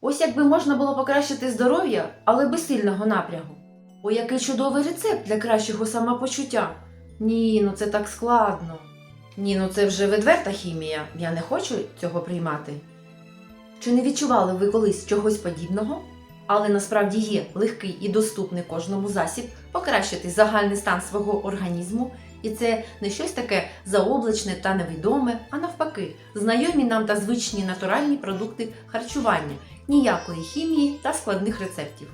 Ось якби можна було покращити здоров'я, але без сильного напрягу. О, який чудовий рецепт для кращого самопочуття. Ні, ну це так складно. Ні, ну це вже відверта хімія. Я не хочу цього приймати. Чи не відчували ви колись чогось подібного? Але насправді є легкий і доступний кожному засіб покращити загальний стан свого організму, і це не щось таке заоблачне та невідоме, а навпаки, знайомі нам та звичні натуральні продукти харчування, ніякої хімії та складних рецептів.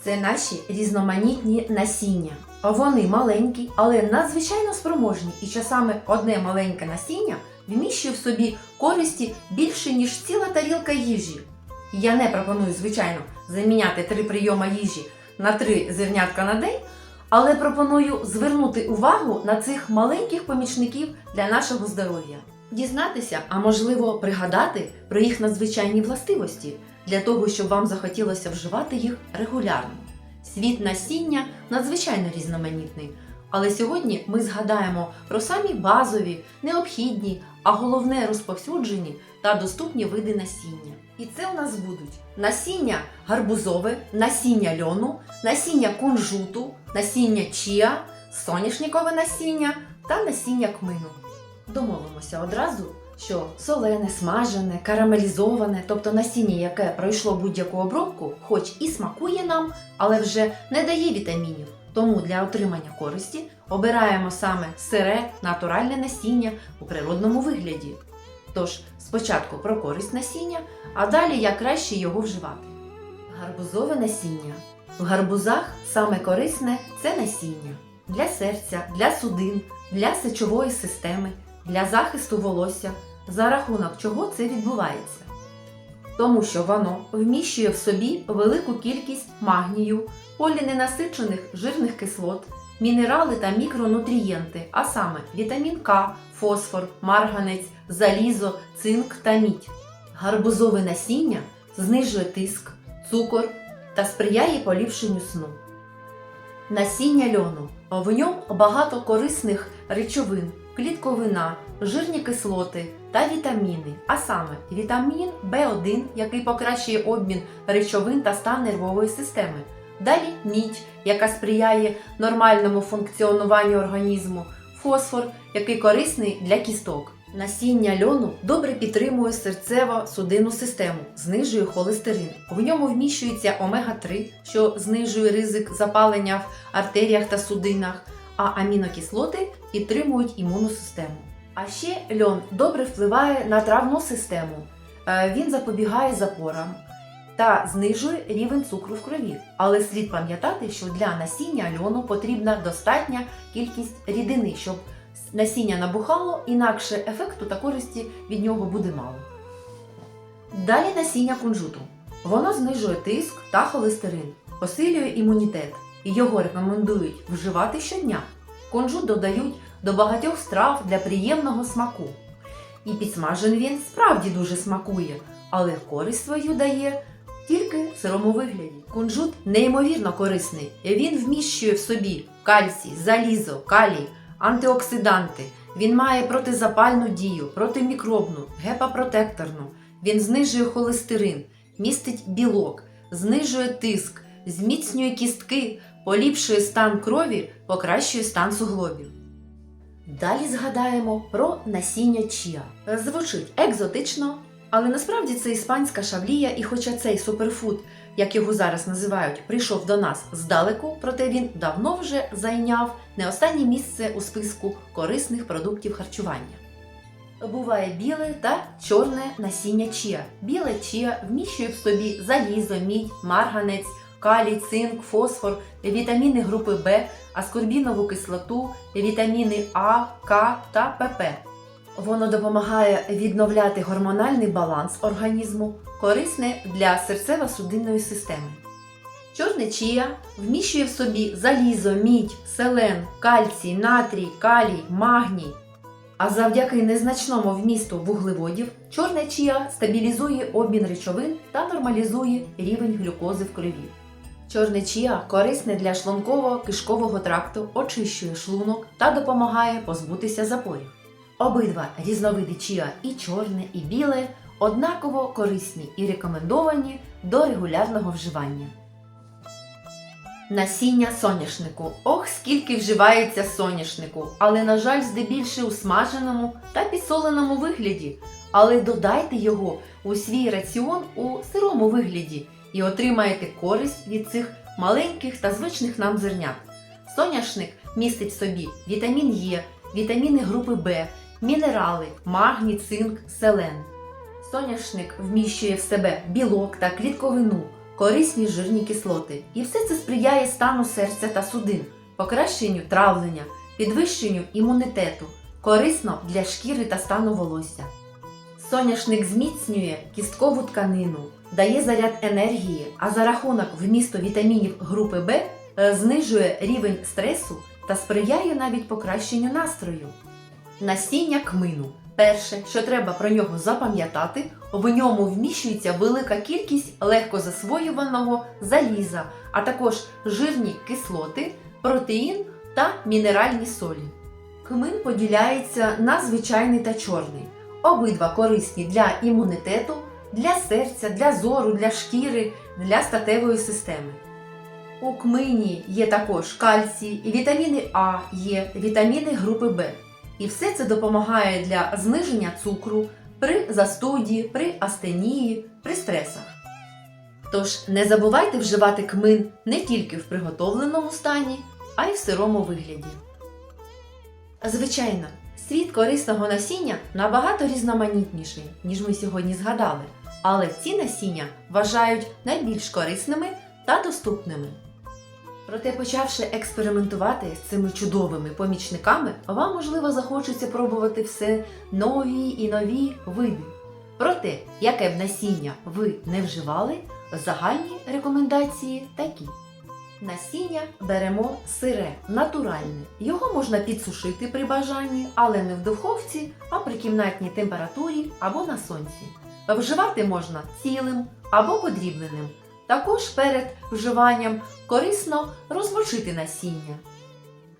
Це наші різноманітні насіння. Вони маленькі, але надзвичайно спроможні, і часами одне маленьке насіння вміщує в собі користі більше, ніж ціла тарілка їжі. Я не пропоную, звичайно, заміняти три прийоми їжі на три зернятка на день, але пропоную звернути увагу на цих маленьких помічників для нашого здоров'я. Дізнатися, а можливо пригадати про їх надзвичайні властивості для того, щоб вам захотілося вживати їх регулярно. Світ насіння надзвичайно різноманітний, але сьогодні ми згадаємо про самі базові, необхідні, а головне розповсюджені та доступні види насіння. І це у нас будуть насіння гарбузове, насіння льону, насіння кунжуту, насіння чіа, соняшникове насіння та насіння кмину. Домовимося одразу, що солене, смажене, карамелізоване, тобто насіння, яке пройшло будь-яку обробку, хоч і смакує нам, але вже не дає вітамінів. Тому для отримання користі обираємо саме сире, натуральне насіння у природному вигляді. Тож спочатку про користь насіння, а далі як краще його вживати. Гарбузове насіння. В гарбузах саме корисне це насіння для серця, для судин, для сечової системи, для захисту волосся, за рахунок чого це відбувається. Тому що воно вміщує в собі велику кількість магнію, поліненасичених жирних кислот, мінерали та мікронутрієнти, а саме вітамін К, фосфор, марганець, залізо, цинк та мідь. Гарбузове насіння знижує тиск, цукор та сприяє поліпшенню сну. Насіння льону. В ньому багато корисних речовин, клітковина, жирні кислоти та вітаміни, а саме вітамін В1, який покращує обмін речовин та стан нервової системи. Далі мідь, яка сприяє нормальному функціонуванню організму, фосфор, який корисний для кісток. Насіння льону добре підтримує серцево-судинну систему, знижує холестерин. В ньому вміщується омега-3, що знижує ризик запалення в артеріях та судинах, а амінокислоти підтримують імунну систему. А ще льон добре впливає на травну систему. Е, Він запобігає запорам та знижує рівень цукру в крові. Але слід пам'ятати, що для насіння льону потрібна достатня кількість рідини, щоб насіння набухало, інакше ефекту та користі від нього буде мало. Далі насіння кунжуту. Воно знижує тиск та холестерин, посилює імунітет і його рекомендують вживати щодня. Кунжут додають до багатьох страв для приємного смаку. І підсмажений він справді дуже смакує, але користь свою дає тільки в сирому вигляді. Кунжут неймовірно корисний. Він вміщує в собі кальцій, залізо, калій, антиоксиданти. Він має протизапальну дію, протимікробну, гепапротекторну. Він знижує холестерин, містить білок, знижує тиск, зміцнює кістки, поліпшує стан крові, покращує стан суглобів. Далі згадаємо про насіння чіа. Звучить екзотично, але насправді це іспанська шавлія, і хоча цей суперфуд, як його зараз називають, прийшов до нас здалеку, проте він давно вже зайняв не останнє місце у списку корисних продуктів харчування. Буває біле та чорне насіння чіа. Біле чіа вміщує в собі залізо, мідь, марганець, калій, цинк, фосфор, вітаміни групи В, аскорбінову кислоту, вітаміни А, К та ПП. Воно допомагає відновляти гормональний баланс організму, корисне для серцево-судинної системи. Чорне чія вміщує в собі залізо, мідь, селен, кальцій, натрій, калій, магній. А завдяки незначному вмісту вуглеводів, чорне чія стабілізує обмін речовин та нормалізує рівень глюкози в крові. Чорне чія корисне для шлунково-кишкового тракту, очищує шлунок та допомагає позбутися запорів. Обидва різновиди чія, і чорне, і біле, однаково корисні і рекомендовані до регулярного вживання. Насіння соняшнику. Ох, скільки вживається соняшнику, але, на жаль, здебільше у смаженому та підсоленому вигляді. Але додайте його у свій раціон у сирому вигляді і отримаєте користь від цих маленьких та звичних нам зернят. Соняшник містить в собі вітамін Е, вітаміни групи В, мінерали, магній, цинк, селен. Соняшник вміщує в себе білок та клітковину, корисні жирні кислоти. І все це сприяє стану серця та судин, покращенню травлення, підвищенню імунітету, корисно для шкіри та стану волосся. Соняшник зміцнює кісткову тканину, дає заряд енергії, а за рахунок вмісту вітамінів групи В е, знижує рівень стресу та сприяє навіть покращенню настрою. Насіння кмину. Перше, що треба про нього запам'ятати, в ньому вміщується велика кількість легко засвоюваного заліза, а також жирні кислоти, протеїн та мінеральні солі. Кмин поділяється на звичайний та чорний. Обидва корисні для імунітету, для серця, для зору, для шкіри, для статевої системи. У кмині є також кальцій, вітаміни А, Є, вітаміни групи Б. І все це допомагає для зниження цукру при застуді, при астенії, при стресах. Тож не забувайте вживати кмин не тільки в приготовленому стані, а й в сирому вигляді. Звичайно, світ корисного насіння набагато різноманітніший, ніж ми сьогодні згадали, але ці насіння вважають найбільш корисними та доступними. Проте, почавши експериментувати з цими чудовими помічниками, вам можливо захочеться пробувати все нові і нові види. Проте, яке б насіння ви не вживали, загальні рекомендації такі. Насіння беремо сире, натуральне. Його можна підсушити при бажанні, але не в духовці, а при кімнатній температурі або на сонці. Вживати можна цілим або подрібненим. Також перед вживанням корисно розмочити насіння.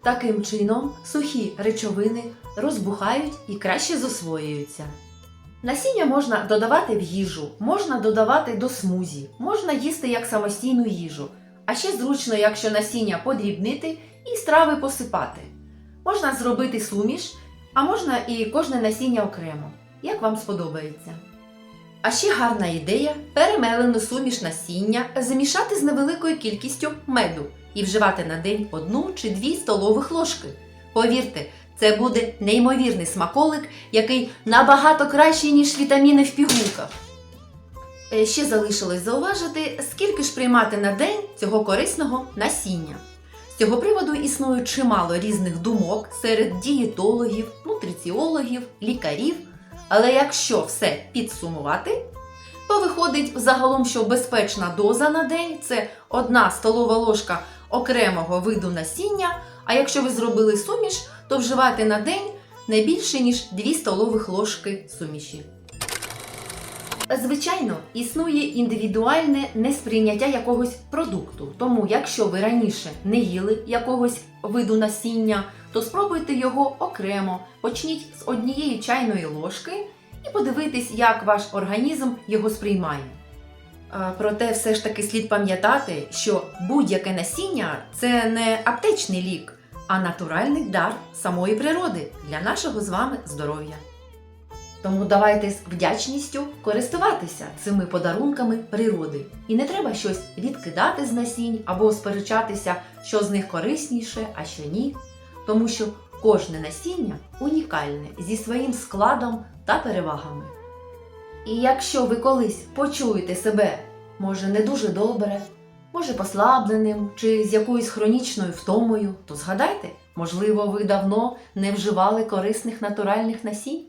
Таким чином сухі речовини розбухають і краще засвоюються. Насіння можна додавати в їжу, можна додавати до смузі, можна їсти як самостійну їжу, а ще зручно, якщо насіння подрібнити і страви посипати. Можна зробити суміш, а можна і кожне насіння окремо, як вам сподобається. А ще гарна ідея перемелену суміш насіння замішати з невеликою кількістю меду і вживати на день одну чи дві столових ложки. Повірте, це буде неймовірний смаколик, який набагато кращий, ніж вітаміни в пігулках. Е, Ще залишилось зауважити, скільки ж приймати на день цього корисного насіння. З цього приводу існує чимало різних думок серед дієтологів, нутриціологів, лікарів. Але якщо все підсумувати, то виходить загалом, що безпечна доза на день це одна столова ложка окремого виду насіння. А якщо ви зробили суміш, то вживати на день не більше ніж 2 столових ложки суміші. Звичайно, існує індивідуальне несприйняття якогось продукту. Тому, якщо ви раніше не їли якогось виду насіння, то спробуйте його окремо, почніть з однієї чайної ложки і подивитись, як ваш організм його сприймає. Проте все ж таки слід пам'ятати, що будь-яке насіння це не аптечний лік, а натуральний дар самої природи для нашого з вами здоров'я. Тому давайте з вдячністю користуватися цими подарунками природи. І не треба щось відкидати з насінь або сперечатися, що з них корисніше, а що ні. Тому що кожне насіння унікальне зі своїм складом та перевагами. І якщо ви колись почуєте себе, може не дуже добре, може послабленим чи з якоюсь хронічною втомою, то згадайте, можливо, ви давно не вживали корисних натуральних насінь.